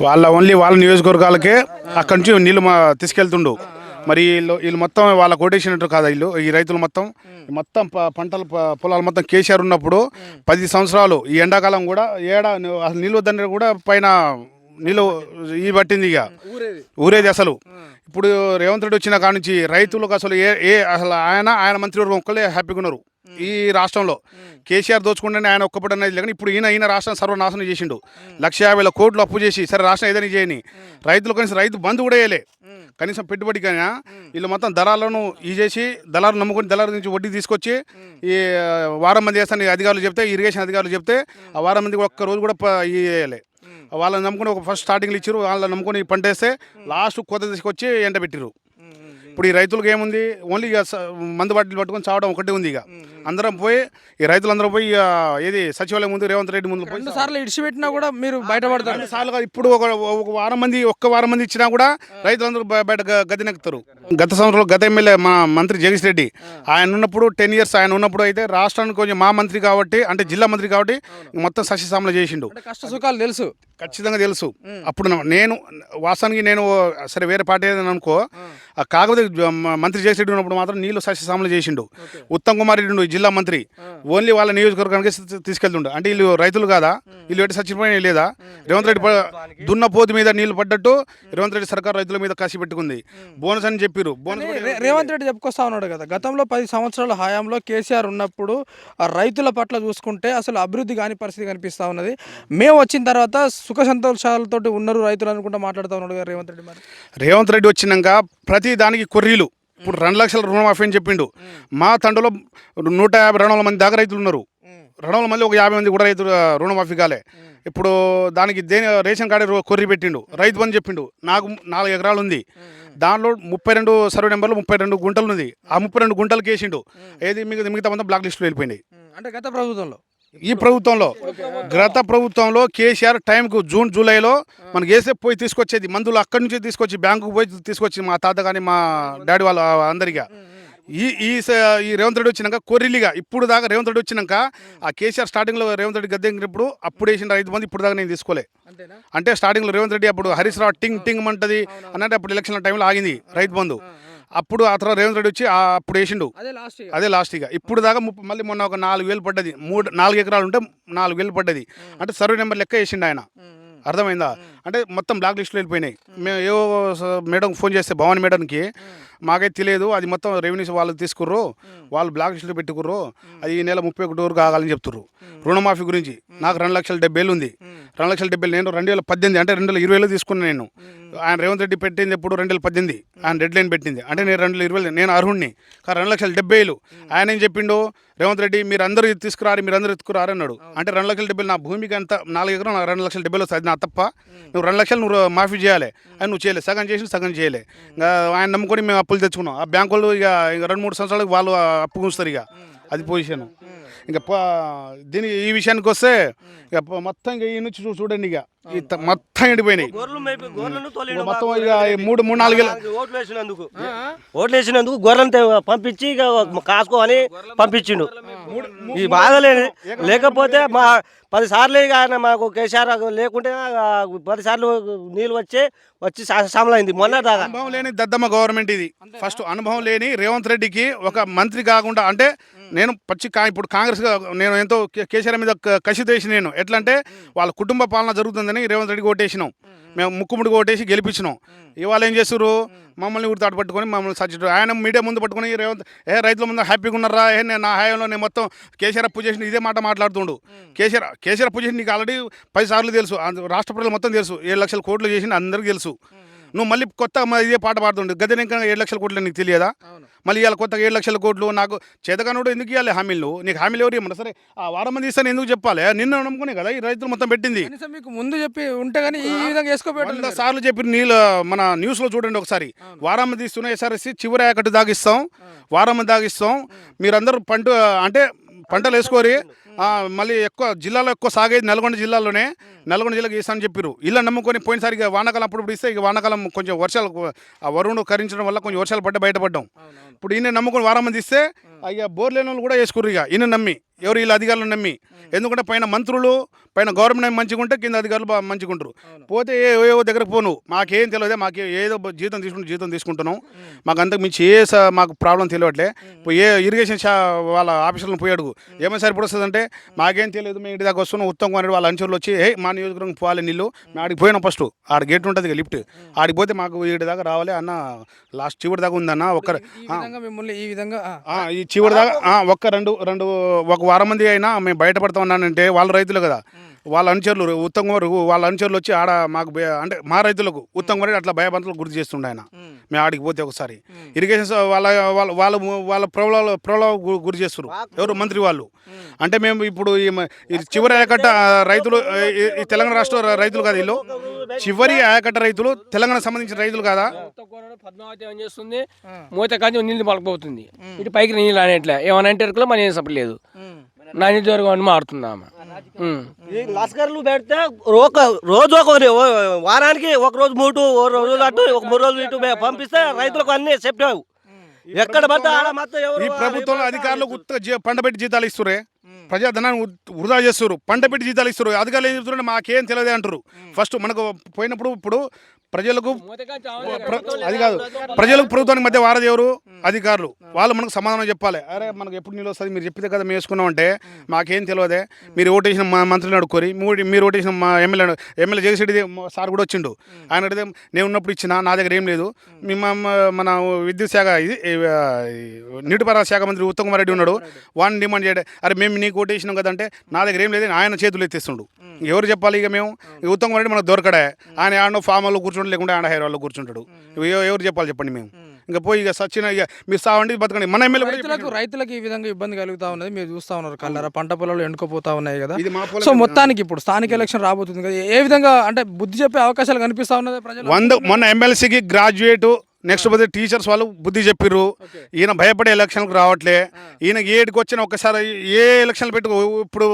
వాళ్ళ ఓన్లీ వాళ్ళ నియోజకవర్గాలకే అక్కడి నుంచి నీళ్ళు మా తీసుకెళ్తుండు. మరి వీళ్ళు వీళ్ళు మొత్తం వాళ్ళ కొటేషన్ కాదు వీళ్ళు ఈ రైతులు మొత్తం. మొత్తం ప- పంటలు పొలాలు మొత్తం కేసీఆర్ ఉన్నప్పుడు పది సంవత్సరాలు ఈ ఎండాకాలం కూడా ఏడా అసలు నీళ్ళు వద్దని కూడా పైన నీళ్ళు ఈ పట్టింది ఇక ఊరేది అసలు. ఇప్పుడు రేవంత్ రెడ్డి వచ్చిన కాడ నుంచి రైతులకు అసలు ఏ ఏ అసలు ఆయన ఆయన మంత్రివర్గం ఒక్కలే హ్యాపీగా ఉన్నారు. ఈ రాష్ట్రంలో. కేసీఆర్ దోచుకుంటేనే ఆయన ఒక్కపడి అనేది లేదు ఇప్పుడు ఈయన ఈయన రాష్ట్రం సర్వనాశనం చేసిండు. లక్ష యాభై కోట్లు అప్పు చేసి సరే రాష్ట్రం ఏదైనా చేయని. రైతులు కనీసం రైతు బంధు కూడా వేయలే. కనీసం పెట్టుబడికైనా వీళ్ళు మొత్తం దళాలను ఈ చేసి దళారు నమ్ముకొని దళారు నుంచి వడ్డీ తీసుకొచ్చి ఈ వారం మంది చేస్తాను అధికారులు చెప్తే ఇరిగేషన్ అధికారులు చెప్తే ఆ వారం మంది ఒక్క రోజు కూడా వేయలే వాళ్ళని నమ్ముకొని ఒక ఫస్ట్ స్టార్టింగ్లో ఇచ్చారు వాళ్ళని నమ్ముకొని పంట వేస్తే లాస్ట్ కొత్త తీసుకొచ్చి ఎండ పెట్టిరు ఇప్పుడు ఈ రైతులకు ఏముంది? ఓన్లీ ఇక మందు బాటిల్ పట్టుకొని చావడం ఒకటే ఉంది ఇక. అందరం పోయి ఈ రైతులందరూ పోయి ఏది సచివాలయం ముందు రేవంత్ రెడ్డి ముందు పోయి రెండు సార్లు ఇడిచిపెట్టినా కూడా మీరు బయటపడతారు. రెండు సార్లుగా ఇప్పుడు ఒక ఒక వారం మంది ఒక్క వారం మంది ఇచ్చినా కూడా రైతులందరూ బయ- బయట గ- గద్దెనెక్కుతారు గత సంవత్సరంలో గత ఎమ్మెల్యే మా మంత్రి జగదీష్ రెడ్డి ఆయన ఉన్నప్పుడు టెన్ ఇయర్స్ ఆయన ఉన్నప్పుడు అయితే రాష్ట్రానికి కొంచెం మా మంత్రి కాబట్టి అంటే జిల్లా మంత్రి కాబట్టి మొత్తం సస్యశామల చేసిండు. అంటే కష్ట సుఖాలు తెలుసు. ఖచ్చితంగా తెలుసు. అప్పుడు నేను వాస్తవానికి నేను సరే వేరే పార్టీ ఏదైనా అనుకో ఆ. కాకపోతే మంత్రి జగన్ ఉన్నప్పుడు మాత్రం నీళ్ళు సస్యశామలు చేసిండు. ఉత్తమ్ కుమార్ రెడ్డి జిల్లా మంత్రి ఓన్లీ వాళ్ళ నియోజకవర్గానికి తీసుకెళ్తుండు. అంటే వీళ్ళు రైతులు కాదా? వీళ్ళు ఎట్టి చచ్చిపోయిన లేదా? రేవంత్ రెడ్డి ప- దున్నపోతు మీద నీళ్ళు పడ్డట్టు రేవంత్ రెడ్డి సర్కార్ రైతుల మీద కసి పెట్టుకుంది. బోనస్ అని చెప్పారు బోనస్ రేవంత్ రెడ్డి చెప్పుకొస్తా ఉన్నాడు కదా. గతంలో పది సంవత్సరాల హయాంలో కేసీఆర్ ఉన్నప్పుడు ఆ రైతుల పట్ల చూసుకుంటే అసలు అభివృద్ధి కాని పరిస్థితి కనిపిస్తా ఉన్నది. మేము వచ్చిన తర్వాత సుఖ సంతోషాలతోటి ఉన్నారు రైతులు అనుకుంటా మాట్లాడుతూ ఉన్నాడు కదా రేవంత్ రెడ్డి మరి. రేవంత్ రెడ్డి వచ్చినాక ప్రతి దానికి కొర్రీలు. ఇప్పుడు రెండు లక్షల రుణమాఫీ అని చెప్పిండు. మా తండలో నూట యాభై రెండు వందల మంది దాకా రైతులు ఉన్నారు. రెండు వందల మంది ఒక యాభై మంది కూడా రైతులు రుణమాఫీ కాలే. ఇప్పుడు దానికి దేని రేషన్ కార్డు కొర్రీ పెట్టిండు. రైతు బంధు చెప్పిండు. నాకు నాలుగు ఎకరాలు ఉంది. దానిలో ముప్పై రెండు సర్వే నెంబర్లు ముప్పై రెండు గుంటలు ఉంది. ఆ ముప్పై రెండు గుంటలకు వేసిండు ఏది మిగతా మిగతా మొత్తం బ్లాక్ లిస్టులో వెళ్ళిపోయినాయి. అంటే గత ప్రభుత్వంలో? ఈ ప్రభుత్వంలో గత ప్రభుత్వంలో కేసీఆర్ టైంకు జూన్ జూలైలో మనకి వేసే పోయి తీసుకొచ్చేది మందులు అక్కడి నుంచి తీసుకొచ్చి బ్యాంకుకు పోయి తీసుకొచ్చి మా తాత కానీ మా డాడీ వాళ్ళ అందరిగా. ఈ ఈ ఈ రేవంత్ రెడ్డి వచ్చినాక కొర్రిలిగా ఇప్పుడు దాకా రేవంత్ రెడ్డి వచ్చినాక ఆ కేసీఆర్ స్టార్టింగ్లో రేవంత్ రెడ్డి గద్దెంగినప్పుడు అప్పుడు వేసిన రైతు మంది ఇప్పుడు దాకా నేను తీసుకోలే. అంటే స్టార్టింగ్లో రేవంత్ రెడ్డి అప్పుడు హరీష్ రావు టింగ్ టింగ్ అంటది అన్నట్టు అప్పుడు ఎలక్షన్ టైంలో ఆగింది రైతు బంధు. అప్పుడు ఆ తర్వాత రేవంత్ రెడ్డి వచ్చి అప్పుడు వేసిండు. అదే లాస్ట్ ఇక. ఇప్పుడు దాకా మళ్ళీ మొన్న ఒక నాలుగు వేలు పడ్డది. మూడు నాలుగు ఎకరాలు ఉంటే నాలుగు వేలు పడ్డది. అంటే సర్వే నెంబర్ లెక్క వేసిండు ఆయన. అర్థమైందా? అంటే మొత్తం బ్లాక్ లిస్టులో వెళ్ళిపోయినాయి. మేము ఏవో మేడం ఫోన్ చేస్తే భవాని మేడంకి మాకైతే తెలియదు అది మొత్తం రెవెన్యూస్ వాళ్ళు తీసుకుర్రు వాళ్ళు బ్లాక్ లిస్టులో పెట్టుకుర్రు అది ఈ నెల ముప్పై ఒకటి వరకు కావాలని చెప్తుర్రు. రుణమాఫీ గురించి. నాకు రెండు లక్షల డెబ్బై వేలు ఉంది. రెండు లక్షల డెబ్బై నేను రెండు వేల పద్దెనిమిది అంటే రెండు వేల ఇరవై వేలు తీసుకున్నాను నేను ఆయన రేవంత్ రెడ్డి పెట్టింది ఎప్పుడు రెండు వేల పద్దెనిమిది. ఆయన డెడ్ లైన్ పెట్టింది. అంటే నేను రెండు వేల ఇరవై నేను అర్హుణ్ణి. కానీ రెండు లక్షల డెబ్బై వేలు. ఆయన ఏం చెప్పిండు రేవంత్ రెడ్డి మీరు అందరూ తీసుకురారు మీరు అందరూ ఎత్తుకురారు అన్నాడు. అంటే రెండు లక్షల డెబ్బై నా భూమికి అంత నాలుగు ఎకరం నాకు రెండు లక్షల డెబ్బై వస్తుంది నా తప్ప నువ్వు రెండు లక్షలు నువ్వు మాఫీ చేయాలి. అని నువ్వు చేయలేదు సగం చేసి సగం చేయలే. ఇంకా ఆయన నమ్ముకొని మేము అప్పులు తెచ్చుకున్నాం. ఆ బ్యాంకు వాళ్ళు ఇక రెండు మూడు సంవత్సరాలకు వాళ్ళు అప్పు ఉంచుతారు ఇక. అది పొజిషన్ ఇంకా దీని ఈ విషయానికి వస్తే ఇక మొత్తం ఇక ఈ నుంచి చూడండి ఇక. మొత్తం ఎండిపోయినాయి. మొత్తం. ఇక మూడు మూడు నాలుగు ఓట్లు వేసినందుకు. ఓట్లు వేసినందుకు గొర్రెలను పంపించి ఇక కాసుకో అని పంపించిండు. ఈ బాధలేని లేకపోతే మా పది సార్లు ఇక ఆయన మాకు కేసీఆర్ లేకుంటే ఆ పది సార్లు నీళ్ళు వచ్చి వచ్చి సామలైంది. మొన్న దాకా. అనుభవం లేని దద్దమ్మ గవర్నమెంట్ ఇది. ఫస్ట్ అనుభవం లేని రేవంత్ రెడ్డికి ఒక మంత్రి కాకుండా అంటే నేను పచ్చి కా ఇప్పుడు కాంగ్రెస్గా నేను ఎంతో కేసీఆర్ మీద కసి తెసి నేను. ఎట్లా అంటే వాళ్ళ కుటుంబ పాలన జరుగుతుందని రేవంత్ రెడ్డికి ఓటేసినాం. మేము ముక్కుముడికి ఓటేసి గెలిపించినాం. ఇవాళ ఏం చేస్తారు మమ్మల్ని ఊరి తాడు పట్టుకొని మమ్మల్ని సచ్చి ఆయన మీడియా ముందు పట్టుకొని రేవంత్ ఏ రైతుల ముందు హ్యాపీగా ఉన్నారా? ఏ నేను నా హయాంలో నేను మొత్తం కేసీఆర్ అప్పు చేసిన ఇదే మాట మాట్లాడుతుండు. కేసీఆర్ కేసీఆర్ అప్పు చేసి నీకు ఆల్రెడీ పది సార్లు తెలుసు. రాష్ట్ర ప్రజలు మొత్తం తెలుసు. ఏడు లక్షల కోట్లు చేసి అందరికీ తెలుసు. నువ్వు మళ్ళీ కొత్త ఇదే పాట పాడుతుండు. గది ఇంకా ఏడు లక్షల కోట్లు నీకు తెలియదా? మళ్ళీ ఇవాళ కొత్తగా ఏడు లక్షల కోట్లు నాకు చేతగానుడు ఎందుకు ఇవ్వాలి హామీలు? నీకు హామీలు ఎవరు ఇవ్వమన్నా సరే ఆ వారం మంది ఇస్తాను ఎందుకు చెప్పాలి? నిన్న నమ్ముకునే కదా ఈ రైతులు మొత్తం పెట్టింది. మీకు ముందు చెప్పి ఉంటే కానీ ఈ విధంగా వేసుకోబెట్టాలి వంద సార్లు చెప్పి నీళ్ళు మన న్యూస్లో చూడండి ఒకసారి. వారం మంది ఇస్తున్న ఎస్ఆర్ఎస్సి చివరి ఒకటి దాగిస్తాం. వారం మంది దాగిస్తాం. మీరందరూ పంట అంటే పంటలు వేసుకోరి. మళ్ళీ ఎక్కువ జిల్లాలో ఎక్కువ సాగేది నల్గొండ జిల్లాలోనే. నల్గొండ జిల్లాకి ఇస్తానని చెప్పారు ఇలా నమ్ముకొని పోయినసారి వానాకాలం అప్పుడు ఇస్తే ఇక వానాకాలం కొంచెం వర్షాలు ఆ వరుణుడు కరించడం వల్ల కొంచెం వర్షాలు పడ్డ బయటపడ్డాం. ఇప్పుడు ఈయన నమ్ముకొని వారం మంది ఇస్తే అయ్యా బోర్ లేని వాళ్ళు కూడా వేసుకుర్రు ఇక. ఈయన నమ్మి. ఎవరు వీళ్ళ అధికారులను నమ్మి. ఎందుకంటే పైన మంత్రులు పైన గవర్నమెంట్ మంచిగా ఉంటే కింద అధికారులు మంచిగా ఉంటారు పోతే ఏ ఏ దగ్గరకు పోను. మాకేం తెలియదు మాకు ఏదో జీతం తీసుకుంటూ జీతం తీసుకుంటున్నాం. మాకు అంతకు మించి ఏ మాకు ప్రాబ్లం తెలియట్లే. ఏ ఇరిగేషన్ షా వాళ్ళ ఆఫీసులను పోయి అడుగు. ఏమైనా సరిపడి వస్తుందంటే మాకేం తెలియదు. మేము ఇంటి దాకా వస్తున్నాం. ఉత్తమ్ కుమార్ వాళ్ళ అంచులు వచ్చి ఏ మా నియోజకవర్గం పోవాలి నీళ్ళు. మేము ఆడికి పోయినాం ఫస్ట్. ఆడ గేట్ ఉంటుంది ఇక లిఫ్ట్. ఆడికి పోతే మాకు వీడి దాకా రావాలి అన్న లాస్ట్ చివరి దాకా ఉందన్న ఒక్కరు ఈ విధంగా మిమ్మల్ని ఈ విధంగా ఈ చివరి దాకా ఒక్క రెండు రెండు ఒక వారం మంది అయినా మేము బయటపడతా ఉన్నానంటే వాళ్ళ రైతులు కదా. వాళ్ళ అనుచరులు ఉత్తమ్ కుమార్ వాళ్ళ అనుచరులు వచ్చి ఆడ మాకు అంటే మా రైతులకు ఉత్తమ్ కుమార్ అట్లా భయబంతులు గుర్తు చేస్తుండే ఆయన. మేము ఆడికి పోతే ఒకసారి. ఇరిగేషన్ వాళ్ళ వాళ్ళ వాళ్ళ వాళ్ళ ప్రబలాలు గు- గురి చేస్తారు ఎవరు? మంత్రి వాళ్ళు. అంటే మేము ఇప్పుడు ఈ చివరి ఆయకట్ట రైతులు తెలంగాణ రాష్ట్ర రైతులు కాదు వీళ్ళు. చివరి ఆయకట్ట రైతులు తెలంగాణ సంబంధించిన రైతులు కాదా? పద్మావతి ఏం చేస్తుంది? మూత కాంచి నీళ్ళు పలకపోతుంది. ఇటు పైకి నీళ్ళు అనేట్లే ఏమన్నా అంటే ఎరుకలో మన ఏం చెప్పలేదు. నా నియోజకవర్గం అని మారుతుంది ఆమె. ఉమ్. ఈ లస్కర్లు పెడితే ఒక రోజు ఒక వారానికి ఒక రోజు మూటు ఓ రోజు అటు ఒక మూడు రోజులు ఇటు పంపిస్తే రైతులకు అన్ని చెప్పావు ఎక్కడ పడితే ఆడ మొత్తం ఎవరు ఈ ప్రభుత్వంలో అధికారులు ఉత్త జీ- పండబెట్టి జీతాలు ఇస్తురే ప్రజాధనాన్ని వృధా చేస్తారు పండబెట్టి జీతాలు ఇస్తారు అధికారులు ఏం చెప్తున్నారంటే మాకేం తెలియదు అంటారు ఫస్ట్ మనకు పోయినప్పుడు ఇప్పుడు ప్రజలకు ప్ర- అది కాదు. ప్రజలకు ప్రభుత్వానికి మధ్య వారది ఎవరు? అధికారులు. వాళ్ళు మనకు సమాధానం చెప్పాలి. అరే మనకు ఎప్పుడు నీళ్ళు వస్తుంది? మీరు చెప్పితే కదా మేము వేసుకున్నాం అంటే మాకేం తెలియదే. మీరు ఓటేసిన మా మంత్రిని అడుక్కోరి మీరు మీరు ఓటేసిన మా ఎమ్మెల్యే ఎమ్మెల్యే జగసిడి సార్ కూడా వచ్చిండు. ఆయన అడిగితే నేను ఉన్నప్పుడు ఇచ్చిన? నా దగ్గర ఏం లేదు. మీ మన విద్యుత్ శాఖ ఇది నీటిపారుదల శాఖ మంత్రి ఉత్తమ్ కుమార్ రెడ్డి ఉన్నాడు. వాడిని డిమాండ్ చేయడం అరే మేము నీకు ఓటేసినాం కదంటే నా దగ్గర ఏం లేదు. ఆయన చేతులు ఎత్తేస్తుండు. ఎవరు చెప్పాలి ఇక మేము? ఈ ఉత్తమ్ కుమార్ రెడ్డి మనకు దొరకడే. ఆయన ఆడనో ఫామ్ వాళ్ళు కూర్చుంటాడు లేకుంటే ఆడ వాళ్ళు కూర్చుంటాడు. ఎవరు చెప్పాలి చెప్పండి మేము. ఇంకా పోయి ఇక సచిన ఇక మీరు సావండి బతకండి. మన ఎమ్మెల్యే రైతులకు రైతులకు ఈ విధంగా ఇబ్బంది కలుగుతా ఉన్నది మీరు చూస్తా ఉన్నారు. కల్లరా పంట పొలాలు ఎండుకుపోతా ఉన్నాయి కదా. సో మొత్తానికి ఇప్పుడు స్థానిక ఎలక్షన్ రాబోతుంది కదా. ఏ విధంగా అంటే బుద్ధి చెప్పే అవకాశాలు కనిపిస్తా ఉన్నది ప్రజలు వంద మొన్న ఎమ్మెల్సీకి గ్రాడ్యుయేట్ నెక్స్ట్ పోతే టీచర్స్ వాళ్ళు బుద్ధి చెప్పిర్రు. ఈయన భయపడే ఎలక్షన్లకు రావట్లే. ఈయన ఏడికి వచ్చిన ఒక్కసారి ఏ ఎలక్షన్లు పెట్టి ఇప్పుడు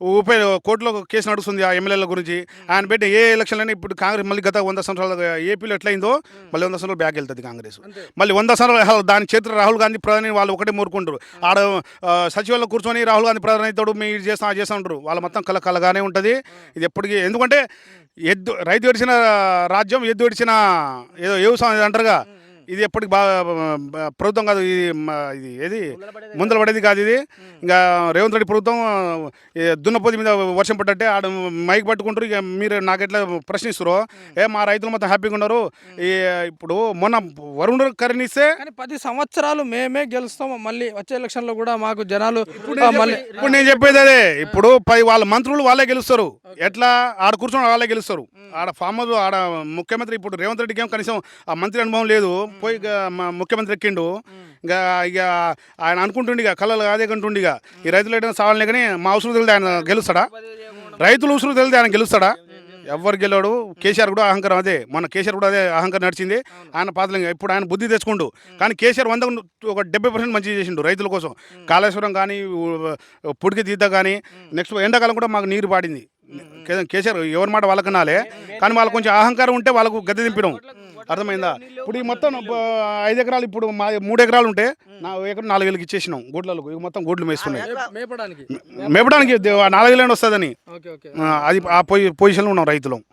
ఉప కోర్టులో కేసు నడుస్తుంది ఆ ఎమ్మెల్యేల గురించి. ఆయన పెట్టి ఏ ఎలక్షన్లని ఇప్పుడు కాంగ్రెస్ మళ్ళీ గత వంద సంవత్సరాలు ఏపీలో ఎట్లయిందో మళ్ళీ వంద సంవత్సరాలు బ్యాక్ వెళ్తుంది కాంగ్రెస్. మళ్ళీ వంద సంవత్సరాలు దాని చేతులు రాహుల్ గాంధీ ప్రధాని వాళ్ళు ఒకటే మూరుకుంటారు. ఆడ ఆ, సచివాలయంలో కూర్చొని రాహుల్ గాంధీ ప్రధాని అవుతాడు ఇది చేస్తాం చేస్తాం అంటారు. వాళ్ళ మొత్తం కల కలగానే ఉంటుంది. ఇది ఎప్పటికీ ఎందుకంటే ఎద్దు రైతు విడిచిన రాజ్యం ఎద్దు విడిచిన ఏదో వ్యవసాయం అంటారుగా. ఇది ఎప్పటికి బాగా ప్రభుత్వం కాదు ఇది ఇది ఏది? ముందర పడేది కాదు ఇది. ఇంకా రేవంత్ రెడ్డి ప్రభుత్వం దున్నపోతి మీద వర్షం పడ్డట్టే ఆడ మైక్ పట్టుకుంటారు. ఇక మీరు నాకెట్లా ప్రశ్నిస్తారు ఏ మా రైతులు మొత్తం హ్యాపీగా ఉన్నారు. ఈ ఇప్పుడు మొన్న వరుణ్ కరణిస్తే కానీ పది సంవత్సరాలు మేమే గెలుస్తాం. మళ్ళీ వచ్చే ఎలక్షన్లో కూడా మాకు జనాలు మళ్ళీ ఇప్పుడు నేను చెప్పేది అదే. ఇప్పుడు పై వాళ్ళ మంత్రులు వాళ్ళే గెలుస్తారు. ఎట్లా? ఆడ కూర్చొని వాళ్ళే గెలుస్తారు. ఆడ ఫామ్ ఆడ ముఖ్యమంత్రి ఇప్పుడు రేవంత్ రెడ్డికి ఏం కనీసం ఆ మంత్రి అనుభవం లేదు. పోయి మా ముఖ్యమంత్రి ఎక్కిండు. ఇంకా ఇక ఆయన అనుకుంటుండి ఇక కళ్ళలు కంటుండి ఇక. ఈ రైతులు అయితే సావాలనే కానీ మా అవసరం తెలియదు ఆయన గెలుస్తాడా? రైతులు అవసరం తెలియదు ఆయన గెలుస్తాడా? ఎవరు గెలవాడు? కేసీఆర్ కూడా అహంకారం అదే. మన కేసీఆర్ కూడా అదే అహంకారం నడిచింది. ఆయన పాతలు ఇప్పుడు ఆయన బుద్ధి తెచ్చుకుండు. కానీ కేసీఆర్ వంద ఒక డెబ్బై పర్సెంట్ మంచి చేసిండు రైతుల కోసం. కాళేశ్వరం కానీ పుడికి తీద్ద కానీ నెక్స్ట్ ఎండాకాలం కూడా మాకు నీరు పాడింది. కేసీఆర్ ఎవరి మాట వాళ్ళకి నాలే కానీ వాళ్ళకు కొంచెం అహంకారం ఉంటే వాళ్ళకు గద్దె దింపడం అర్థమైందా? ఇప్పుడు ఈ మొత్తం ఐదు ఎకరాలు ఇప్పుడు మా మూడు ఎకరాలు ఉంటే నా ఎకరం నాలుగు వేలకు ఇచ్చేసినాం గొడ్లకు ఇవి మొత్తం గొడ్లు మేస్తున్నాయి. మేపడానికి. మేపడానికి దే- నాలుగు వేలు వస్తుందని. అది ఆ పొజి పొజిషన్లో ఉన్నాం రైతులం.